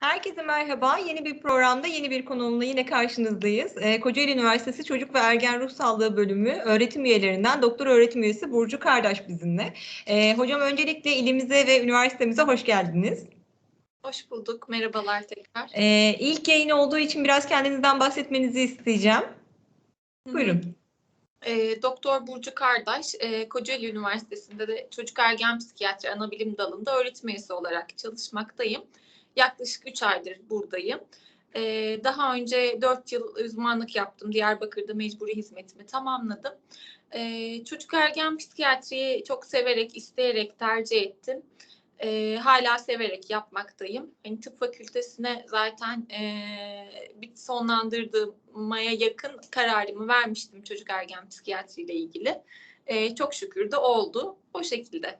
Herkese merhaba. Yeni bir programda yeni bir konuğumla yine karşınızdayız. Ee, Kocaeli Üniversitesi Çocuk ve Ergen Ruh Sağlığı Bölümü öğretim üyelerinden doktor öğretim üyesi Burcu Kardeş bizimle. Ee, hocam öncelikle ilimize ve üniversitemize hoş geldiniz. Hoş bulduk. Merhabalar tekrar. Ee, ilk yayın olduğu için biraz kendinizden bahsetmenizi isteyeceğim. Buyurun. E, Doktor Burcu Kardaş, e, Kocaeli Üniversitesi'nde de çocuk ergen psikiyatri anabilim dalında öğretim üyesi olarak çalışmaktayım. Yaklaşık 3 aydır buradayım. E, daha önce 4 yıl uzmanlık yaptım. Diyarbakır'da mecburi hizmetimi tamamladım. E, çocuk ergen psikiyatriyi çok severek, isteyerek tercih ettim. E, hala severek yapmaktayım. Yani tıp fakültesine zaten e, bir sonlandırdığıma yakın kararımı vermiştim çocuk ergen psikiyatri ile ilgili. E, çok şükür de oldu. O şekilde.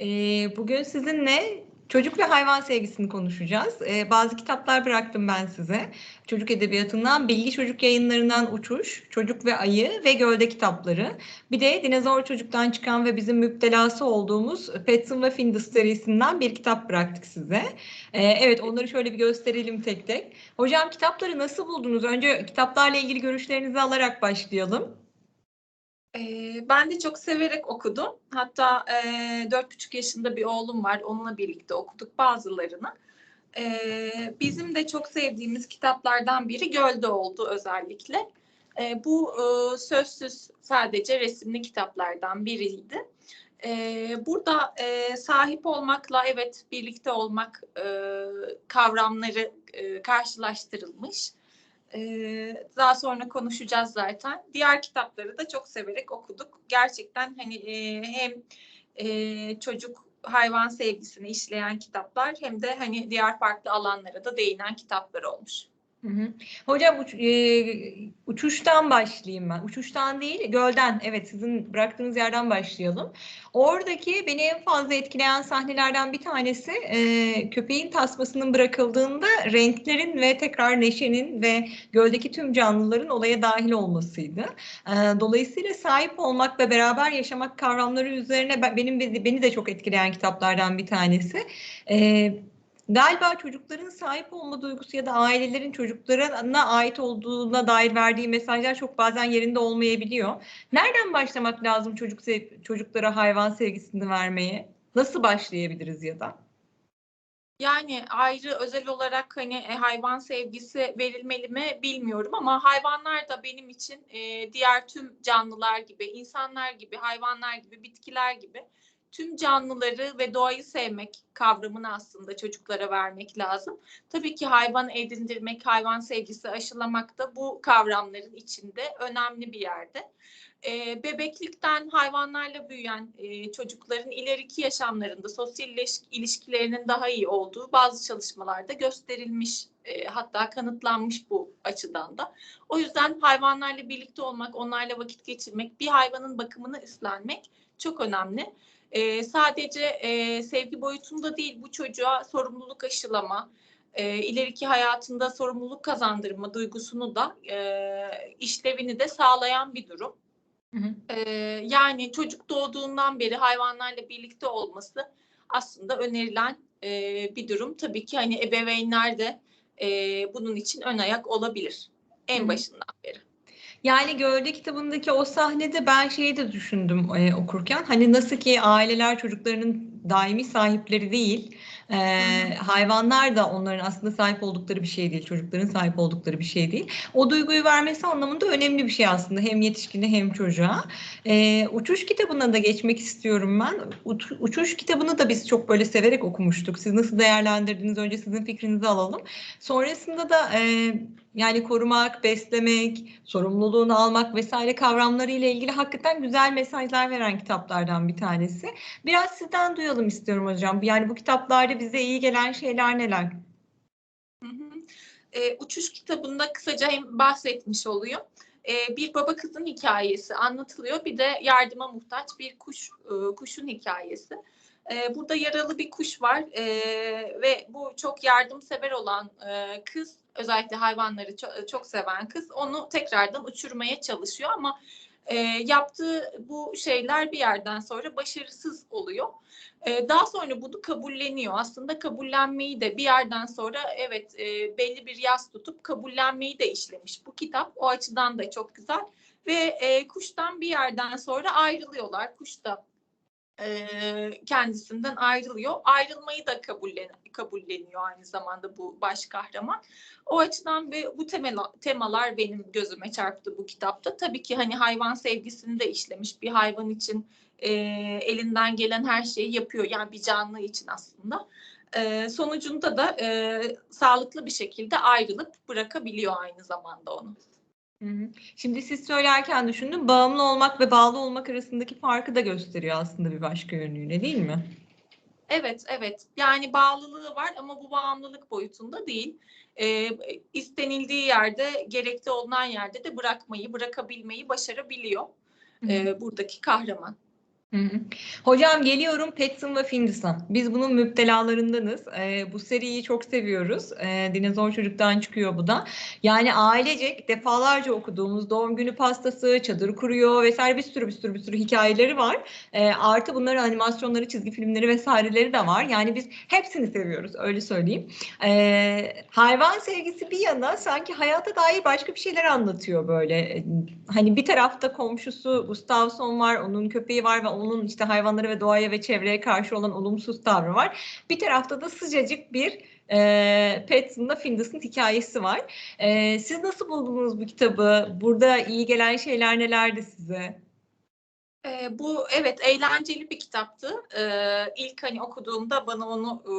Ee, bugün sizinle Çocuk ve hayvan sevgisini konuşacağız. Ee, bazı kitaplar bıraktım ben size. Çocuk edebiyatından, Bilgi Çocuk yayınlarından Uçuş, Çocuk ve Ayı ve Gölde kitapları. Bir de Dinozor Çocuk'tan çıkan ve bizim müptelası olduğumuz Petson ve Findus serisinden bir kitap bıraktık size. Ee, evet onları şöyle bir gösterelim tek tek. Hocam kitapları nasıl buldunuz? Önce kitaplarla ilgili görüşlerinizi alarak başlayalım. Ben de çok severek okudum. Hatta dört buçuk yaşında bir oğlum var. Onunla birlikte okuduk bazılarını. Bizim de çok sevdiğimiz kitaplardan biri Gölde oldu özellikle. Bu sözsüz sadece resimli kitaplardan biriydi. Burada sahip olmakla evet birlikte olmak kavramları karşılaştırılmış. Ee, daha sonra konuşacağız zaten. Diğer kitapları da çok severek okuduk. Gerçekten hani e, hem e, çocuk hayvan sevgisini işleyen kitaplar hem de hani diğer farklı alanlara da değinen kitaplar olmuş. Hocam uç, e, uçuştan başlayayım ben. Uçuştan değil, gölden. Evet, sizin bıraktığınız yerden başlayalım. Oradaki beni en fazla etkileyen sahnelerden bir tanesi e, köpeğin tasmasının bırakıldığında renklerin ve tekrar neşenin ve göldeki tüm canlıların olaya dahil olmasıydı. E, dolayısıyla sahip olmak ve beraber yaşamak kavramları üzerine benim beni de çok etkileyen kitaplardan bir tanesi. E, Galiba çocukların sahip olma duygusu ya da ailelerin çocuklarına ait olduğuna dair verdiği mesajlar çok bazen yerinde olmayabiliyor. Nereden başlamak lazım çocuk çocuklara hayvan sevgisini vermeye? Nasıl başlayabiliriz ya da? Yani ayrı özel olarak hani e, hayvan sevgisi verilmeli mi bilmiyorum ama hayvanlar da benim için e, diğer tüm canlılar gibi, insanlar gibi, hayvanlar gibi, bitkiler gibi tüm canlıları ve doğayı sevmek kavramını aslında çocuklara vermek lazım. Tabii ki hayvan edindirmek, hayvan sevgisi aşılamak da bu kavramların içinde önemli bir yerde. E, bebeklikten hayvanlarla büyüyen e, çocukların ileriki yaşamlarında sosyal ilişkilerinin daha iyi olduğu bazı çalışmalarda gösterilmiş e, hatta kanıtlanmış bu açıdan da. O yüzden hayvanlarla birlikte olmak, onlarla vakit geçirmek, bir hayvanın bakımını üstlenmek çok önemli. E, sadece e, sevgi boyutunda değil bu çocuğa sorumluluk aşılama, e, ileriki hayatında sorumluluk kazandırma duygusunu da e, işlevini de sağlayan bir durum. Hı hı. E, yani çocuk doğduğundan beri hayvanlarla birlikte olması aslında önerilen e, bir durum. Tabii ki hani ebeveynler de e, bunun için ön ayak olabilir en hı. başından beri. Yani Gölde kitabındaki o sahnede ben şeyi de düşündüm e, okurken. Hani nasıl ki aileler çocuklarının daimi sahipleri değil. E, hayvanlar da onların aslında sahip oldukları bir şey değil. Çocukların sahip oldukları bir şey değil. O duyguyu vermesi anlamında önemli bir şey aslında. Hem yetişkine hem çocuğa. E, uçuş kitabına da geçmek istiyorum ben. Uç, uçuş kitabını da biz çok böyle severek okumuştuk. Siz nasıl değerlendirdiniz? Önce sizin fikrinizi alalım. Sonrasında da e, yani korumak, beslemek, sorumluluğunu almak vesaire kavramları ile ilgili hakikaten güzel mesajlar veren kitaplardan bir tanesi. Biraz sizden duyalım istiyorum hocam. Yani bu kitaplarda bize iyi gelen şeyler neler? E, uçuş kitabında kısaca hem bahsetmiş oluyor. E, bir baba kızın hikayesi anlatılıyor. Bir de yardıma muhtaç bir kuş e, kuşun hikayesi. E, burada yaralı bir kuş var e, ve bu çok yardımsever olan e, kız özellikle hayvanları çok, çok seven kız onu tekrardan uçurmaya çalışıyor ama e, yaptığı bu şeyler bir yerden sonra başarısız oluyor. E, daha sonra bunu kabulleniyor. Aslında kabullenmeyi de bir yerden sonra evet e, belli bir yaz tutup kabullenmeyi de işlemiş bu kitap. O açıdan da çok güzel. Ve e, kuştan bir yerden sonra ayrılıyorlar. Kuş da e, kendisinden ayrılıyor. Ayrılmayı da kabullen kabulleniyor aynı zamanda bu baş kahraman. O açıdan ve bu temel, temalar benim gözüme çarptı bu kitapta. Tabii ki hani hayvan sevgisini de işlemiş bir hayvan için e, elinden gelen her şeyi yapıyor. Yani bir canlı için aslında. E, sonucunda da e, sağlıklı bir şekilde ayrılıp bırakabiliyor aynı zamanda onu. Şimdi siz söylerken düşündüm, bağımlı olmak ve bağlı olmak arasındaki farkı da gösteriyor aslında bir başka yönüyle değil mi? Evet, evet. Yani bağlılığı var ama bu bağımlılık boyutunda değil. Ee, istenildiği yerde, gerekli olunan yerde de bırakmayı, bırakabilmeyi başarabiliyor Hı hı. e, buradaki kahraman. Hocam geliyorum Petson ve Findus'a. Biz bunun müptelalarındanız. Ee, bu seriyi çok seviyoruz. Ee, Dinozor Çocuk'tan çıkıyor bu da. Yani ailecek defalarca okuduğumuz doğum günü pastası, çadır kuruyor vesaire bir sürü bir sürü bir sürü hikayeleri var. Ee, artı bunların animasyonları, çizgi filmleri vesaireleri de var. Yani biz hepsini seviyoruz öyle söyleyeyim. Ee, hayvan sevgisi bir yana sanki hayata dair başka bir şeyler anlatıyor böyle. Hani bir tarafta komşusu Gustavson var, onun köpeği var ve onun işte hayvanlara ve doğaya ve çevreye karşı olan olumsuz tavrı var. Bir tarafta da sıcacık bir e, Patson'la Findus'un hikayesi var. E, siz nasıl buldunuz bu kitabı? Burada iyi gelen şeyler nelerdi size? Ee, bu evet eğlenceli bir kitaptı. Ee, ilk hani okuduğumda bana onu e,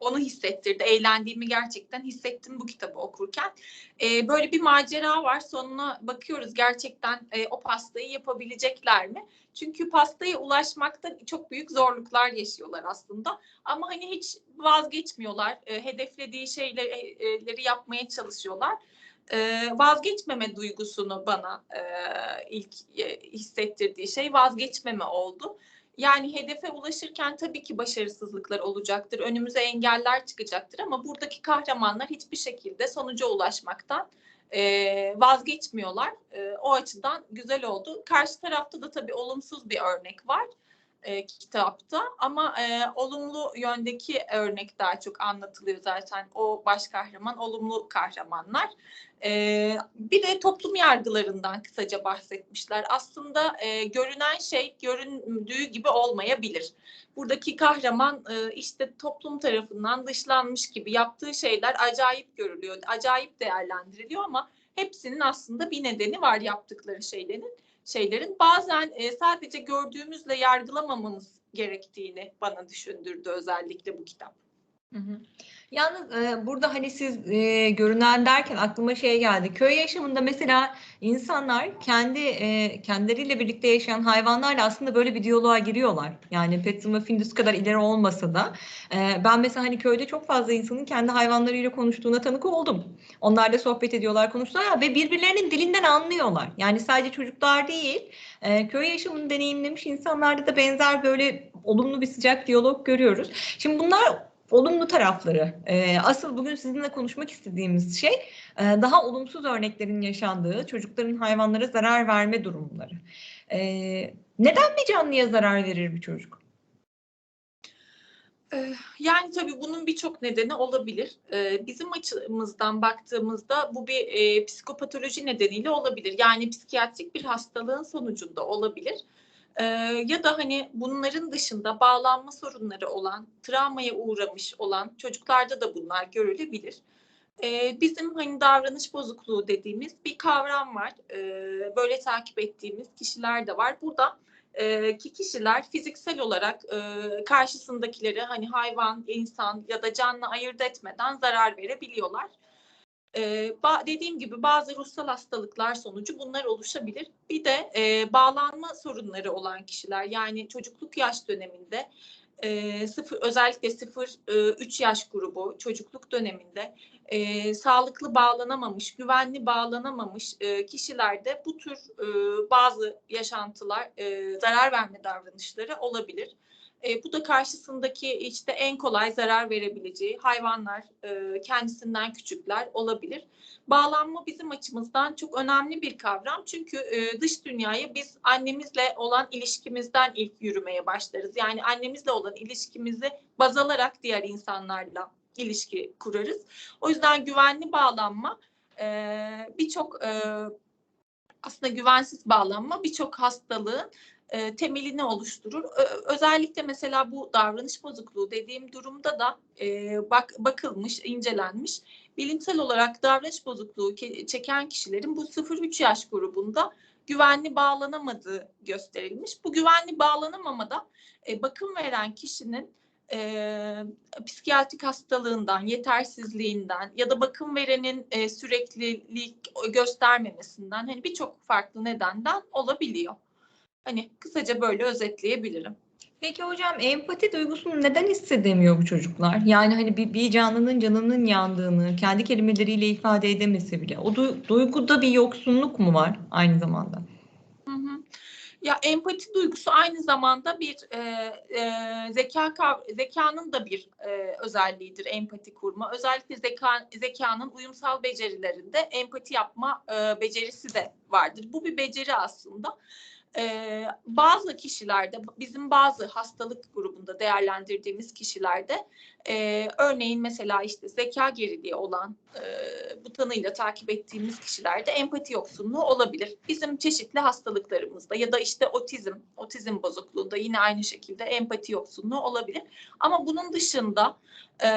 onu hissettirdi. Eğlendiğimi gerçekten hissettim bu kitabı okurken. Ee, böyle bir macera var. Sonuna bakıyoruz gerçekten e, o pastayı yapabilecekler mi? Çünkü pastaya ulaşmakta çok büyük zorluklar yaşıyorlar aslında. Ama hani hiç vazgeçmiyorlar. E, hedeflediği şeyleri yapmaya çalışıyorlar e, vazgeçmeme duygusunu bana e, ilk e, hissettirdiği şey vazgeçmeme oldu. Yani hedefe ulaşırken tabii ki başarısızlıklar olacaktır, önümüze engeller çıkacaktır ama buradaki kahramanlar hiçbir şekilde sonuca ulaşmaktan e, vazgeçmiyorlar. E, o açıdan güzel oldu. Karşı tarafta da tabii olumsuz bir örnek var e, kitapta. Ama e, olumlu yöndeki örnek daha çok anlatılıyor zaten. O baş kahraman olumlu kahramanlar. E, bir de toplum yargılarından kısaca bahsetmişler. Aslında e, görünen şey göründüğü gibi olmayabilir. Buradaki kahraman e, işte toplum tarafından dışlanmış gibi yaptığı şeyler acayip görülüyor acayip değerlendiriliyor ama hepsinin aslında bir nedeni var yaptıkları şeylerin şeylerin bazen e, sadece gördüğümüzle yargılamamamız gerektiğini bana düşündürdü özellikle bu kitap. Yalnız e, burada hani siz e, görünen derken aklıma şey geldi. Köy yaşamında mesela insanlar kendi e, kendileriyle birlikte yaşayan hayvanlarla aslında böyle bir diyaloğa giriyorlar. Yani ve Findus kadar ileri olmasa da e, ben mesela hani köyde çok fazla insanın kendi hayvanlarıyla konuştuğuna tanık oldum. Onlar da sohbet ediyorlar, konuşuyorlar ve birbirlerinin dilinden anlıyorlar. Yani sadece çocuklar değil, e, köy yaşamını deneyimlemiş insanlarda da benzer böyle olumlu bir sıcak diyalog görüyoruz. Şimdi bunlar olumlu tarafları. E, asıl bugün sizinle konuşmak istediğimiz şey e, daha olumsuz örneklerin yaşandığı çocukların hayvanlara zarar verme durumları. E, neden bir canlıya zarar verir bir çocuk? Yani tabii bunun birçok nedeni olabilir. Bizim açımızdan baktığımızda bu bir psikopatoloji nedeniyle olabilir. Yani psikiyatrik bir hastalığın sonucunda olabilir. Ya da hani bunların dışında bağlanma sorunları olan, travmaya uğramış olan çocuklarda da bunlar görülebilir. Ee, bizim hani davranış bozukluğu dediğimiz bir kavram var. Ee, böyle takip ettiğimiz kişiler de var. Burada e, ki kişiler fiziksel olarak e, karşısındakileri hani hayvan, insan ya da canlı ayırt etmeden zarar verebiliyorlar. Ee, dediğim gibi bazı ruhsal hastalıklar sonucu bunlar oluşabilir. Bir de e, bağlanma sorunları olan kişiler yani çocukluk yaş döneminde e, sıfır, özellikle 0-3 yaş grubu çocukluk döneminde e, sağlıklı bağlanamamış, güvenli bağlanamamış e, kişilerde bu tür e, bazı yaşantılar, e, zarar verme davranışları olabilir. E, bu da karşısındaki işte en kolay zarar verebileceği hayvanlar, e, kendisinden küçükler olabilir. Bağlanma bizim açımızdan çok önemli bir kavram. Çünkü e, dış dünyaya biz annemizle olan ilişkimizden ilk yürümeye başlarız. Yani annemizle olan ilişkimizi baz alarak diğer insanlarla ilişki kurarız. O yüzden güvenli bağlanma e, birçok e, aslında güvensiz bağlanma birçok hastalığın e, temelini oluşturur. Ö- özellikle mesela bu davranış bozukluğu dediğim durumda da e, bak bakılmış, incelenmiş. Bilimsel olarak davranış bozukluğu ke- çeken kişilerin bu 0-3 yaş grubunda güvenli bağlanamadığı gösterilmiş. Bu güvenli bağlanamamada e, bakım veren kişinin e, psikiyatrik hastalığından, yetersizliğinden ya da bakım verenin e, süreklilik göstermemesinden hani birçok farklı nedenden olabiliyor. Hani kısaca böyle özetleyebilirim. Peki hocam empati duygusunu neden hissedemiyor bu çocuklar? Yani hani bir, bir canlının canının yandığını kendi kelimeleriyle ifade edemese bile o du- duyguda bir yoksunluk mu var aynı zamanda? Hı hı. Ya empati duygusu aynı zamanda bir e, e, zeka kav- zekanın da bir e, özelliğidir empati kurma. Özellikle zeka zekanın uyumsal becerilerinde empati yapma e, becerisi de vardır. Bu bir beceri aslında. Ee, bazı kişilerde bizim bazı hastalık grubunda değerlendirdiğimiz kişilerde e, örneğin mesela işte zeka geriliği olan e, bu tanıyla takip ettiğimiz kişilerde empati yoksunluğu olabilir. Bizim çeşitli hastalıklarımızda ya da işte otizm, otizm bozukluğunda yine aynı şekilde empati yoksunluğu olabilir. Ama bunun dışında e,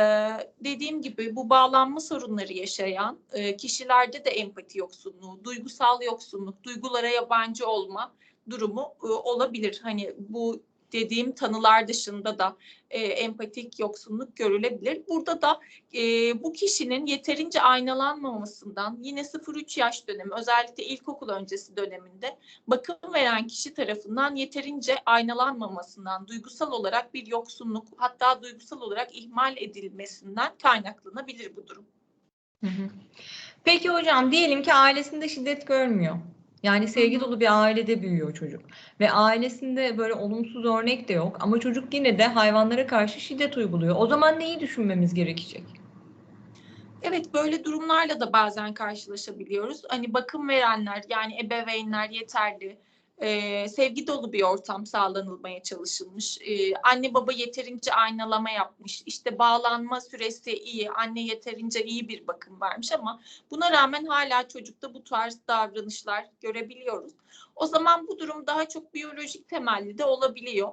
dediğim gibi bu bağlanma sorunları yaşayan e, kişilerde de empati yoksunluğu, duygusal yoksunluk, duygulara yabancı olma durumu e, olabilir. Hani bu dediğim tanılar dışında da e, empatik yoksunluk görülebilir. Burada da e, bu kişinin yeterince aynalanmamasından yine 0-3 yaş dönemi özellikle ilkokul öncesi döneminde bakım veren kişi tarafından yeterince aynalanmamasından duygusal olarak bir yoksunluk hatta duygusal olarak ihmal edilmesinden kaynaklanabilir bu durum. Peki hocam diyelim ki ailesinde şiddet görmüyor. Yani sevgi dolu bir ailede büyüyor çocuk ve ailesinde böyle olumsuz örnek de yok ama çocuk yine de hayvanlara karşı şiddet uyguluyor. O zaman neyi düşünmemiz gerekecek? Evet böyle durumlarla da bazen karşılaşabiliyoruz. Hani bakım verenler yani ebeveynler yeterli, e, sevgi dolu bir ortam sağlanılmaya çalışılmış. E, anne baba yeterince aynalama yapmış. İşte bağlanma süresi iyi, anne yeterince iyi bir bakım vermiş ama buna rağmen hala çocukta bu tarz davranışlar görebiliyoruz. O zaman bu durum daha çok biyolojik temelli de olabiliyor.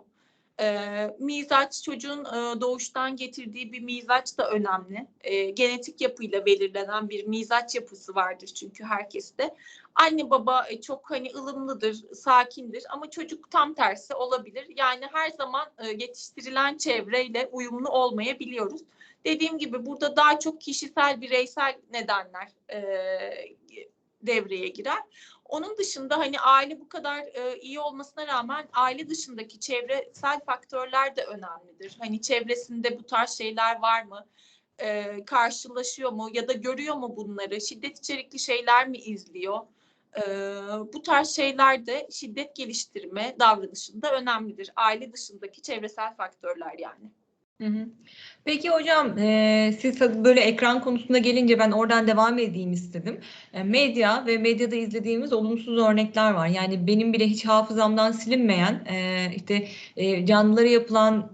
E, mizaç çocuğun e, doğuştan getirdiği bir mizaç da önemli. E, genetik yapıyla belirlenen bir mizaç yapısı vardır çünkü herkeste. Anne baba e, çok hani ılımlıdır, sakindir ama çocuk tam tersi olabilir. Yani her zaman e, yetiştirilen çevreyle uyumlu olmayabiliyoruz. Dediğim gibi burada daha çok kişisel, bireysel nedenler e, devreye girer. Onun dışında hani aile bu kadar e, iyi olmasına rağmen aile dışındaki çevresel faktörler de önemlidir. Hani çevresinde bu tarz şeyler var mı? E, karşılaşıyor mu ya da görüyor mu bunları? Şiddet içerikli şeyler mi izliyor? E, bu tarz şeyler de şiddet geliştirme davranışında önemlidir. Aile dışındaki çevresel faktörler yani. Peki hocam, e, siz böyle ekran konusunda gelince ben oradan devam edeyim istedim. E, medya ve medyada izlediğimiz olumsuz örnekler var. Yani benim bile hiç hafızamdan silinmeyen, e, işte e, canlılara yapılan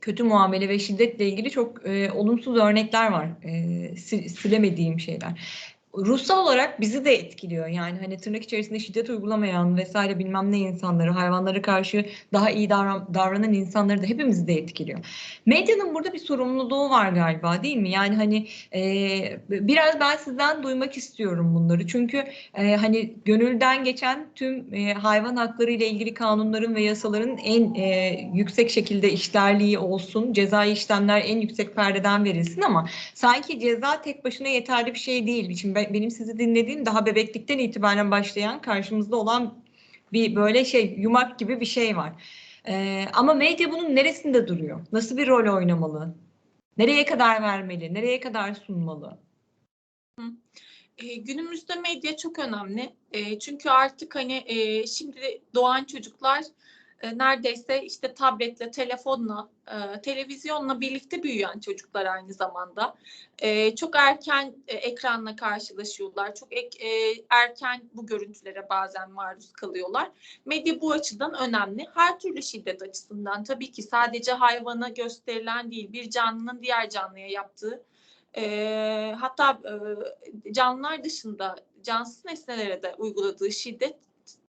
kötü muamele ve şiddetle ilgili çok e, olumsuz örnekler var. E, sil- silemediğim şeyler. Ruhsal olarak bizi de etkiliyor. Yani hani tırnak içerisinde şiddet uygulamayan vesaire bilmem ne insanları, hayvanlara karşı daha iyi davran- davranan insanları da hepimizi de etkiliyor. Medyanın burada bir sorumluluğu var galiba değil mi? Yani hani e, biraz ben sizden duymak istiyorum bunları. Çünkü e, hani gönülden geçen tüm e, hayvan hakları ile ilgili kanunların ve yasaların en e, yüksek şekilde işlerliği olsun, cezai işlemler en yüksek perdeden verilsin ama sanki ceza tek başına yeterli bir şey değil. Şimdi benim sizi dinlediğim daha bebeklikten itibaren başlayan karşımızda olan bir böyle şey yumak gibi bir şey var. Ee, ama medya bunun neresinde duruyor? Nasıl bir rol oynamalı? Nereye kadar vermeli? Nereye kadar sunmalı? E, günümüzde medya çok önemli. E, çünkü artık hani e, şimdi doğan çocuklar e, neredeyse işte tabletle, telefonla, e, televizyonla birlikte büyüyen çocuklar aynı zamanda. E, çok erken ekranla karşılaşıyorlar. Çok erken bu görüntülere bazen maruz kalıyorlar. Medya bu açıdan önemli. Her türlü şiddet açısından tabii ki sadece hayvana gösterilen değil, bir canlının diğer canlıya yaptığı hatta canlılar dışında cansız nesnelere de uyguladığı şiddet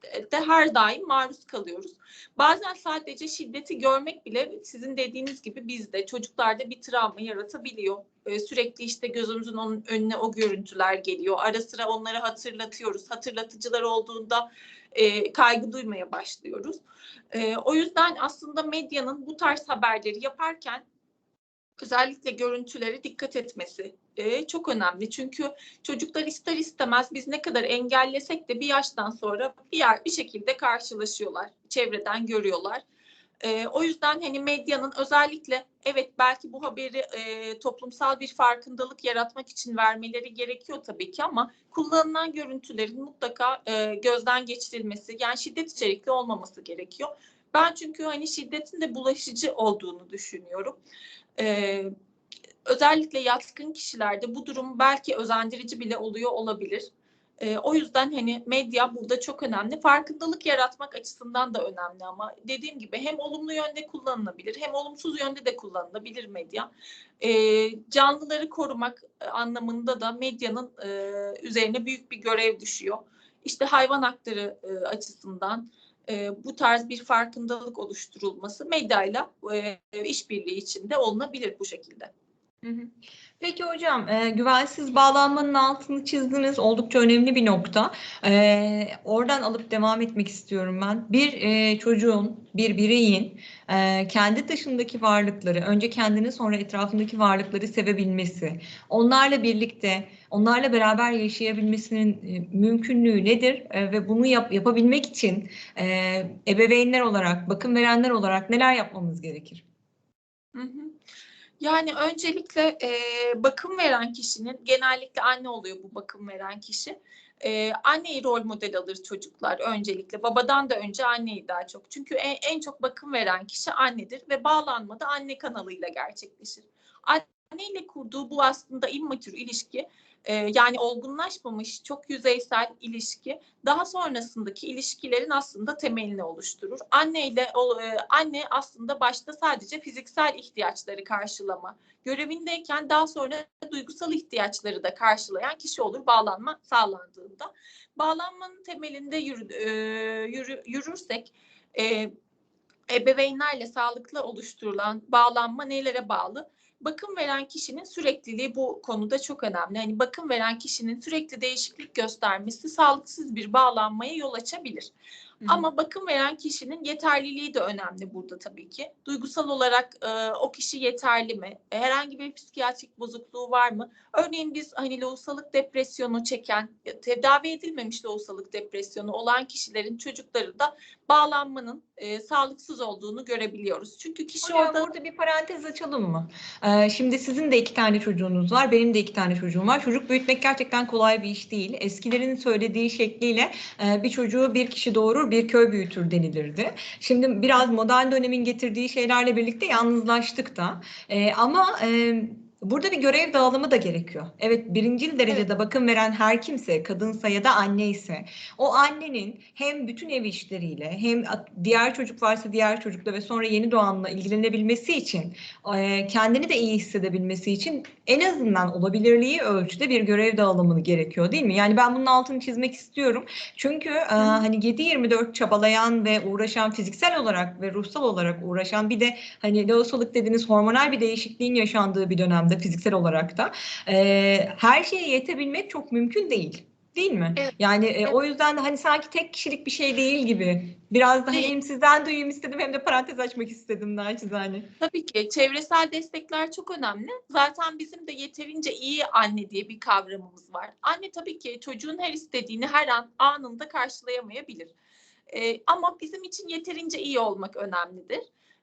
de her daim maruz kalıyoruz. Bazen sadece şiddeti görmek bile sizin dediğiniz gibi bizde çocuklarda bir travma yaratabiliyor. Ee, sürekli işte gözümüzün onun önüne o görüntüler geliyor. Ara sıra onları hatırlatıyoruz. Hatırlatıcılar olduğunda e, kaygı duymaya başlıyoruz. E, o yüzden aslında medyanın bu tarz haberleri yaparken özellikle görüntülere dikkat etmesi e, çok önemli. Çünkü çocuklar ister istemez biz ne kadar engellesek de bir yaştan sonra bir yer bir şekilde karşılaşıyorlar. Çevreden görüyorlar. E, o yüzden hani medyanın özellikle evet belki bu haberi e, toplumsal bir farkındalık yaratmak için vermeleri gerekiyor tabii ki ama kullanılan görüntülerin mutlaka e, gözden geçirilmesi yani şiddet içerikli olmaması gerekiyor. Ben çünkü hani şiddetin de bulaşıcı olduğunu düşünüyorum. Ee, özellikle yatkın kişilerde bu durum belki özendirici bile oluyor olabilir. Ee, o yüzden hani medya burada çok önemli. Farkındalık yaratmak açısından da önemli ama dediğim gibi hem olumlu yönde kullanılabilir hem olumsuz yönde de kullanılabilir medya. Ee, canlıları korumak anlamında da medyanın e, üzerine büyük bir görev düşüyor. İşte hayvan hakları e, açısından e, bu tarz bir farkındalık oluşturulması medyayla e, işbirliği içinde olunabilir bu şekilde. Peki hocam, e, güvensiz bağlanmanın altını çizdiniz. Oldukça önemli bir nokta. E, oradan alıp devam etmek istiyorum ben. Bir e, çocuğun, bir bireyin e, kendi dışındaki varlıkları, önce kendini sonra etrafındaki varlıkları sevebilmesi, onlarla birlikte, onlarla beraber yaşayabilmesinin e, mümkünlüğü nedir? E, ve bunu yap, yapabilmek için e, ebeveynler olarak, bakım verenler olarak neler yapmamız gerekir? Yani öncelikle e, bakım veren kişinin genellikle anne oluyor bu bakım veren kişi. E, anneyi rol model alır çocuklar öncelikle. Babadan da önce anneyi daha çok. Çünkü en, en çok bakım veren kişi annedir ve bağlanma da anne kanalıyla gerçekleşir. Anneyle kurduğu bu aslında immatür ilişki e, yani olgunlaşmamış çok yüzeysel ilişki daha sonrasındaki ilişkilerin aslında temelini oluşturur. Anne ile e, anne aslında başta sadece fiziksel ihtiyaçları karşılama görevindeyken daha sonra duygusal ihtiyaçları da karşılayan kişi olur bağlanma sağlandığında. Bağlanmanın temelinde yürü, e, yürü, yürürsek e, ebeveynlerle sağlıklı oluşturulan bağlanma nelere bağlı? Bakım veren kişinin sürekliliği bu konuda çok önemli. Hani bakım veren kişinin sürekli değişiklik göstermesi sağlıksız bir bağlanmaya yol açabilir. Hı. Ama bakım veren kişinin yeterliliği de önemli burada tabii ki. Duygusal olarak e, o kişi yeterli mi? E, herhangi bir psikiyatrik bozukluğu var mı? Örneğin biz hani lohusalık depresyonu çeken, tedavi edilmemiş lohusalık depresyonu olan kişilerin çocukları da bağlanmanın e, sağlıksız olduğunu görebiliyoruz. Çünkü kişi Hocam, orada... burada bir parantez açalım mı? Ee, şimdi sizin de iki tane çocuğunuz var, benim de iki tane çocuğum var. Çocuk büyütmek gerçekten kolay bir iş değil. Eskilerin söylediği şekliyle e, bir çocuğu bir kişi doğurur, bir köy büyütür denilirdi. Şimdi biraz modern dönemin getirdiği şeylerle birlikte yalnızlaştık da. E, ama... E, Burada bir görev dağılımı da gerekiyor. Evet birinci derecede evet. bakım veren her kimse, kadınsa ya da anne ise o annenin hem bütün ev işleriyle hem diğer çocuk varsa diğer çocukla ve sonra yeni doğanla ilgilenebilmesi için kendini de iyi hissedebilmesi için en azından olabilirliği ölçüde bir görev dağılımını gerekiyor değil mi? Yani ben bunun altını çizmek istiyorum. Çünkü Hı. hani 7-24 çabalayan ve uğraşan fiziksel olarak ve ruhsal olarak uğraşan bir de hani lohusalık dediğiniz hormonal bir değişikliğin yaşandığı bir dönem da fiziksel olarak da e, her şeye yetebilmek çok mümkün değil. Değil mi? Evet. Yani e, evet. o yüzden de hani sanki tek kişilik bir şey değil gibi. Biraz da hani hem sizden duyayım istedim hem de parantez açmak istedim naçizane. Tabii ki çevresel destekler çok önemli. Zaten bizim de yeterince iyi anne diye bir kavramımız var. Anne tabii ki çocuğun her istediğini her an anında karşılayamayabilir. Ee, ama bizim için yeterince iyi olmak önemlidir.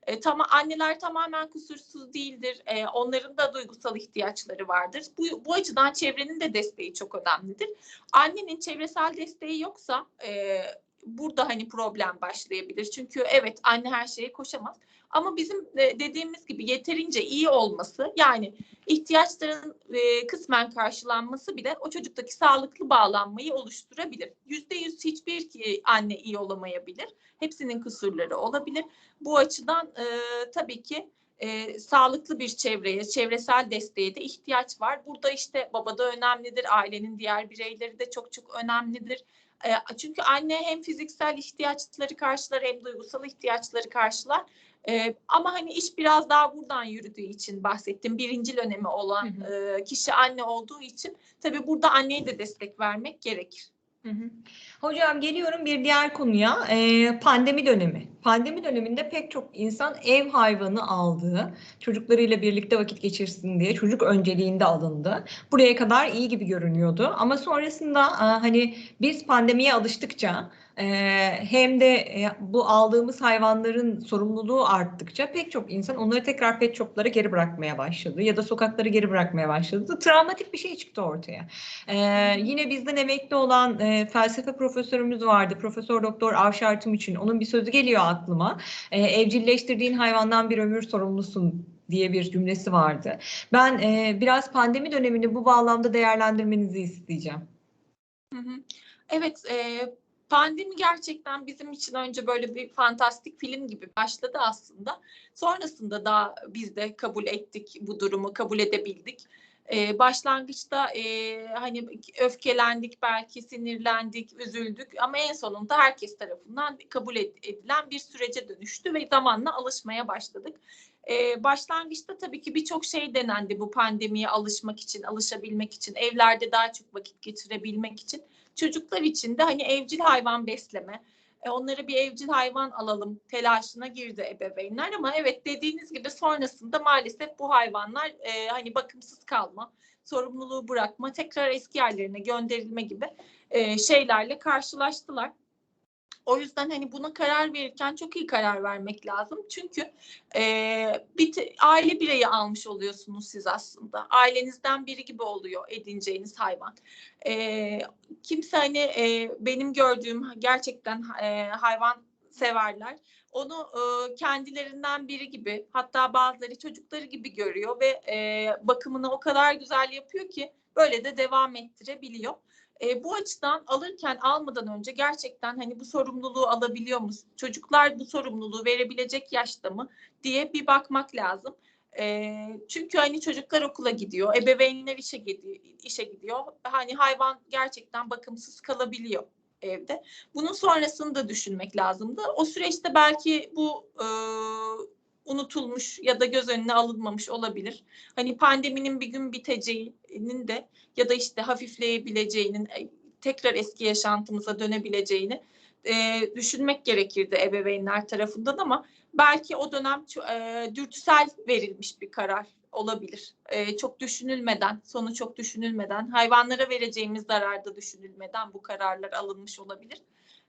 E, tam, anneler tamamen kusursuz değildir. E, onların da duygusal ihtiyaçları vardır. Bu, bu açıdan çevrenin de desteği çok önemlidir. Annenin çevresel desteği yoksa e, burada hani problem başlayabilir. Çünkü evet anne her şeye koşamaz. Ama bizim de dediğimiz gibi yeterince iyi olması yani ihtiyaçların e, kısmen karşılanması bile o çocuktaki sağlıklı bağlanmayı oluşturabilir. Yüzde yüz hiçbir ki anne iyi olamayabilir. Hepsinin kusurları olabilir. Bu açıdan e, tabii ki e, sağlıklı bir çevreye, çevresel desteğe de ihtiyaç var. Burada işte baba da önemlidir, ailenin diğer bireyleri de çok çok önemlidir. E, çünkü anne hem fiziksel ihtiyaçları karşılar hem duygusal ihtiyaçları karşılar. E, ama hani iş biraz daha buradan yürüdüğü için bahsettim. Birinci önemi olan Hı hı. e, kişi anne olduğu için tabii burada anneye de destek vermek gerekir. Hocam geliyorum bir diğer konuya. Ee, pandemi dönemi. Pandemi döneminde pek çok insan ev hayvanı aldı. Çocuklarıyla birlikte vakit geçirsin diye çocuk önceliğinde alındı. Buraya kadar iyi gibi görünüyordu. Ama sonrasında hani biz pandemiye alıştıkça hem de e, bu aldığımız hayvanların sorumluluğu arttıkça pek çok insan onları tekrar pet shoplara geri bırakmaya başladı ya da sokaklara geri bırakmaya başladı. Travmatik bir şey çıktı ortaya. Yine bizden emekli olan e, felsefe profesörümüz vardı. Profesör Doktor Avşar için. Onun bir sözü geliyor aklıma. E, evcilleştirdiğin hayvandan bir ömür sorumlusun diye bir cümlesi vardı. Ben e, biraz pandemi dönemini bu bağlamda değerlendirmenizi isteyeceğim. Hı hı. Evet, e, pandemi gerçekten bizim için önce böyle bir fantastik film gibi başladı aslında. Sonrasında da biz de kabul ettik bu durumu, kabul edebildik. E, başlangıçta e, hani öfkelendik, belki sinirlendik, üzüldük ama en sonunda herkes tarafından kabul edilen bir sürece dönüştü ve zamanla alışmaya başladık. Ee, başlangıçta tabii ki birçok şey denendi bu pandemiye alışmak için, alışabilmek için, evlerde daha çok vakit geçirebilmek için. Çocuklar için de hani evcil hayvan besleme, e, onlara bir evcil hayvan alalım telaşına girdi ebeveynler ama evet dediğiniz gibi sonrasında maalesef bu hayvanlar e, hani bakımsız kalma, sorumluluğu bırakma, tekrar eski yerlerine gönderilme gibi e, şeylerle karşılaştılar. O yüzden hani buna karar verirken çok iyi karar vermek lazım. Çünkü e, bir te, aile bireyi almış oluyorsunuz siz aslında. Ailenizden biri gibi oluyor edineceğiniz hayvan. E, kimse hani e, benim gördüğüm gerçekten e, hayvan severler. Onu e, kendilerinden biri gibi hatta bazıları çocukları gibi görüyor ve e, bakımını o kadar güzel yapıyor ki böyle de devam ettirebiliyor. E, bu açıdan alırken almadan önce gerçekten hani bu sorumluluğu alabiliyor mu? Çocuklar bu sorumluluğu verebilecek yaşta mı diye bir bakmak lazım. E, çünkü hani çocuklar okula gidiyor, ebeveynler işe gidiyor, işe gidiyor. Hani hayvan gerçekten bakımsız kalabiliyor evde. Bunun sonrasını da düşünmek lazımdı. O süreçte belki bu e, unutulmuş ya da göz önüne alınmamış olabilir. Hani pandeminin bir gün biteceğinin de ya da işte hafifleyebileceğinin, e, tekrar eski yaşantımıza dönebileceğini e, düşünmek gerekirdi ebeveynler tarafından ama belki o dönem e, dürtüsel verilmiş bir karar olabilir. E, çok düşünülmeden, sonu çok düşünülmeden, hayvanlara vereceğimiz zararda düşünülmeden bu kararlar alınmış olabilir.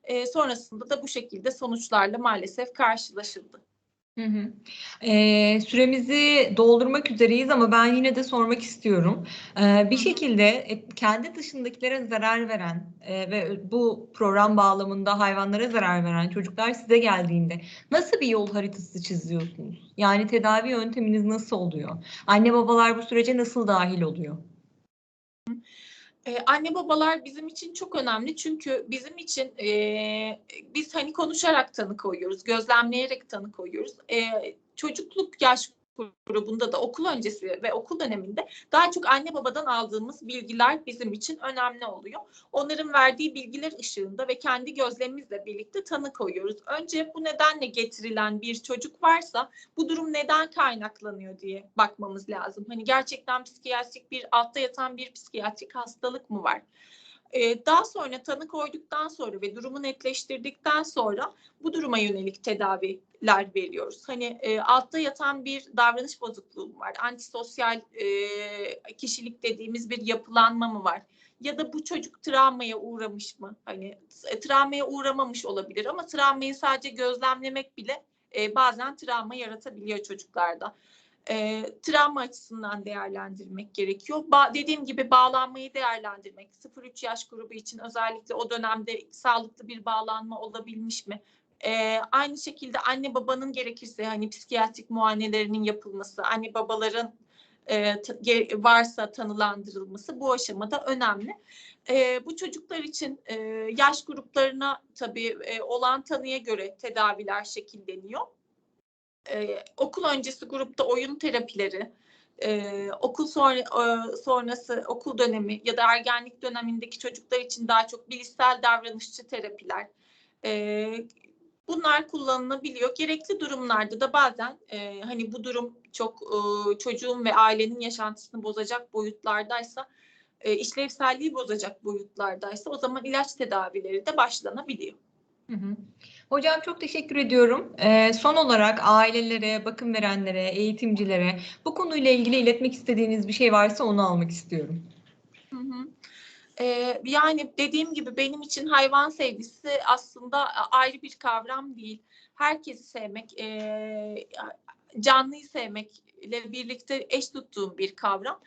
E, sonrasında da bu şekilde sonuçlarla maalesef karşılaşıldı. Hı hı. Ee, süremizi doldurmak üzereyiz ama ben yine de sormak istiyorum. Ee, bir şekilde e, kendi dışındakilere zarar veren e, ve bu program bağlamında hayvanlara zarar veren çocuklar size geldiğinde nasıl bir yol haritası çiziyorsunuz? Yani tedavi yönteminiz nasıl oluyor? Anne babalar bu sürece nasıl dahil oluyor? Ee, anne babalar bizim için çok önemli çünkü bizim için e, biz hani konuşarak tanı koyuyoruz, gözlemleyerek tanı koyuyoruz. E, çocukluk yaş grubunda da okul öncesi ve okul döneminde daha çok anne babadan aldığımız bilgiler bizim için önemli oluyor. Onların verdiği bilgiler ışığında ve kendi gözlemimizle birlikte tanı koyuyoruz. Önce bu nedenle getirilen bir çocuk varsa bu durum neden kaynaklanıyor diye bakmamız lazım. Hani gerçekten psikiyatrik bir altta yatan bir psikiyatrik hastalık mı var? Ee, daha sonra tanı koyduktan sonra ve durumu netleştirdikten sonra bu duruma yönelik tedaviler veriyoruz. Hani e, altta yatan bir davranış bozukluğu var, antisosyal e, kişilik dediğimiz bir yapılanma mı var? Ya da bu çocuk travmaya uğramış mı? Hani e, travmaya uğramamış olabilir ama travmayı sadece gözlemlemek bile e, bazen travma yaratabiliyor çocuklarda. E, travma açısından değerlendirmek gerekiyor. Ba- dediğim gibi bağlanmayı değerlendirmek. 0-3 yaş grubu için özellikle o dönemde sağlıklı bir bağlanma olabilmiş mi? E, aynı şekilde anne babanın gerekirse hani psikiyatrik muayenelerinin yapılması, anne babaların e, varsa tanılandırılması bu aşamada önemli. E, bu çocuklar için e, yaş gruplarına tabii e, olan tanıya göre tedaviler şekilleniyor. E, okul öncesi grupta oyun terapileri, e, okul sonra, e, sonrası okul dönemi ya da ergenlik dönemindeki çocuklar için daha çok bilişsel davranışçı terapiler. E, bunlar kullanılabiliyor. Gerekli durumlarda da bazen e, hani bu durum çok e, çocuğun ve ailenin yaşantısını bozacak boyutlardaysa, e, işlevselliği bozacak boyutlardaysa o zaman ilaç tedavileri de başlanabiliyor. Hocam çok teşekkür ediyorum. Ee, son olarak ailelere, bakım verenlere, eğitimcilere bu konuyla ilgili iletmek istediğiniz bir şey varsa onu almak istiyorum. Hı hı. Ee, yani dediğim gibi benim için hayvan sevgisi aslında ayrı bir kavram değil. Herkesi sevmek, e, canlıyı sevmekle birlikte eş tuttuğum bir kavram.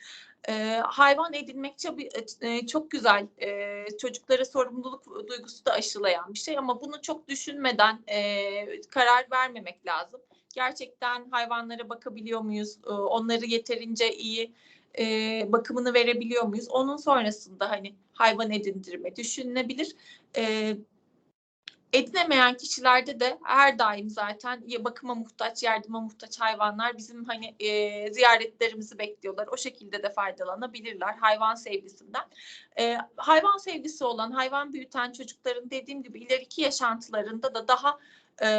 Ee, hayvan edinmek çok, e, çok güzel. Ee, çocuklara sorumluluk duygusu da aşılayan bir şey ama bunu çok düşünmeden e, karar vermemek lazım. Gerçekten hayvanlara bakabiliyor muyuz? Ee, onları yeterince iyi e, bakımını verebiliyor muyuz? Onun sonrasında hani hayvan edindirme düşünülebilir. E, edinemeyen kişilerde de her daim zaten ya bakıma muhtaç, yardıma muhtaç hayvanlar bizim hani e, ziyaretlerimizi bekliyorlar. O şekilde de faydalanabilirler hayvan sevgisinden. E, hayvan sevgisi olan, hayvan büyüten çocukların dediğim gibi ileriki yaşantılarında da daha e,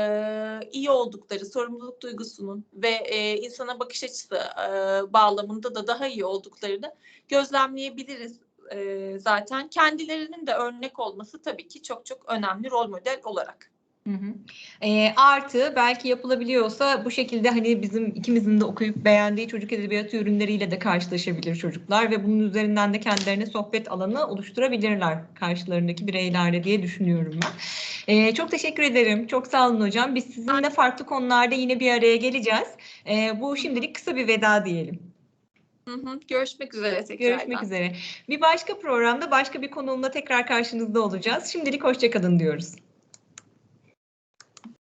iyi oldukları, sorumluluk duygusunun ve e, insana bakış açısı e, bağlamında da daha iyi olduklarını gözlemleyebiliriz e, zaten. Kendilerinin de örnek olması tabii ki çok çok önemli rol model olarak. Hı hı. Ee, artı belki yapılabiliyorsa bu şekilde hani bizim ikimizin de okuyup beğendiği çocuk edebiyatı ürünleriyle de karşılaşabilir çocuklar ve bunun üzerinden de kendilerine sohbet alanı oluşturabilirler karşılarındaki bireylerle diye düşünüyorum ben. Ee, çok teşekkür ederim. Çok sağ olun hocam. Biz sizinle farklı konularda yine bir araya geleceğiz. Ee, bu şimdilik kısa bir veda diyelim. Görüşmek üzere tekrar. Görüşmek üzere. Bir başka programda başka bir konuğumla tekrar karşınızda olacağız. Şimdilik hoşçakalın diyoruz.